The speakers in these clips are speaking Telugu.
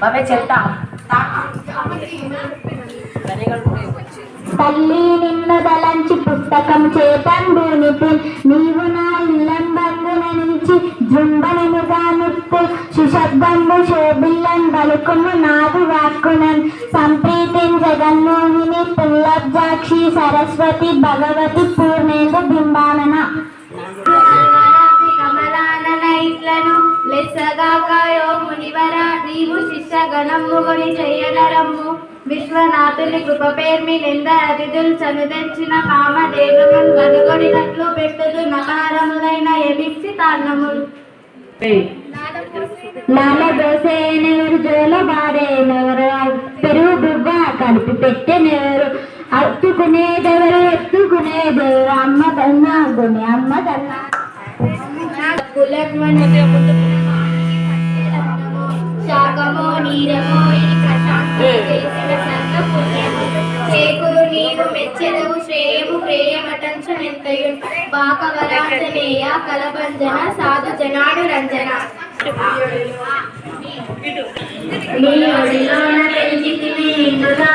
బాబాయ్ చెప్తా. తల్లి నిన్ను దలంచి పుస్తకం చేతంబునితి నీవు నా ఇల్లంబందున నిలిచి జుంబనముగా ముప్పు సుశబ్దంబు శోభిల్లం బలుకుము నాదు వాక్కునన్ సంప్రీతిన్ జగన్మోహిని పుల్లబ్జాక్షి సరస్వతి భగవతి పూర్ణేందు బింబానన. గణము కొని చెయ్యనరమ్ము విశ్వనాథుని కృప పేర్మి నింద అతిథులు చనుదెచ్చిన కామదేవమున్ గనుగొడినట్లు పెట్టుదు నకారములైన ఎమిక్సి తాన్నములు లాల దోసేనెవరు జోల బారేనెవరు పెరుగు బువ్వ కలిపి పెట్టెనెవరు అత్తుకునేదెవరు ఎత్తుకునేదెవరు అమ్మ గుని అమ్మ దన్నా శాకమో నీరమో ఈ చేసిన సంత పుణ్యము చేకురు నీవు మెచ్చెదవు శ్రేయము ప్రేయమటంచు మెంతయు బాకవరాజనేయ కలబంజన సాధు జనాడు రంజన నీ ఒడిలోన పెంచితివి నిన్నుగా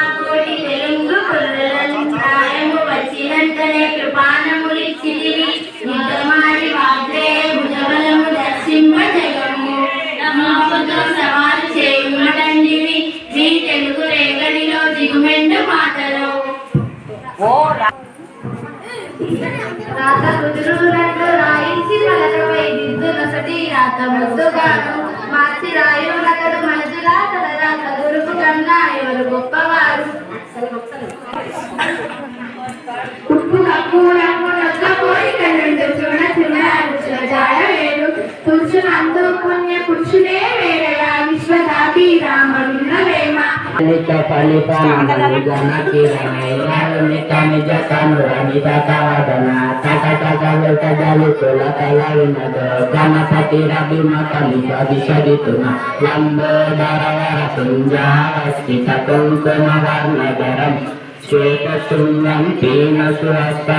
దిగుమెండు మాటలో. రాత కుదురునట్టు రాయించి పలకపై దిద్దు నొసటి రాత ముద్దుగాను. మార్చి రాయునతడు మనసులా తన రాత గురుపు కన్నా ఎవరు గొప్పవారు Vema Nita palipana manugana kirana ilalu nita mijaka nurani tata wadana tata tata velta jalu kula kalawi nado gana pati rabi makali bisa dituna lambo darawara tunja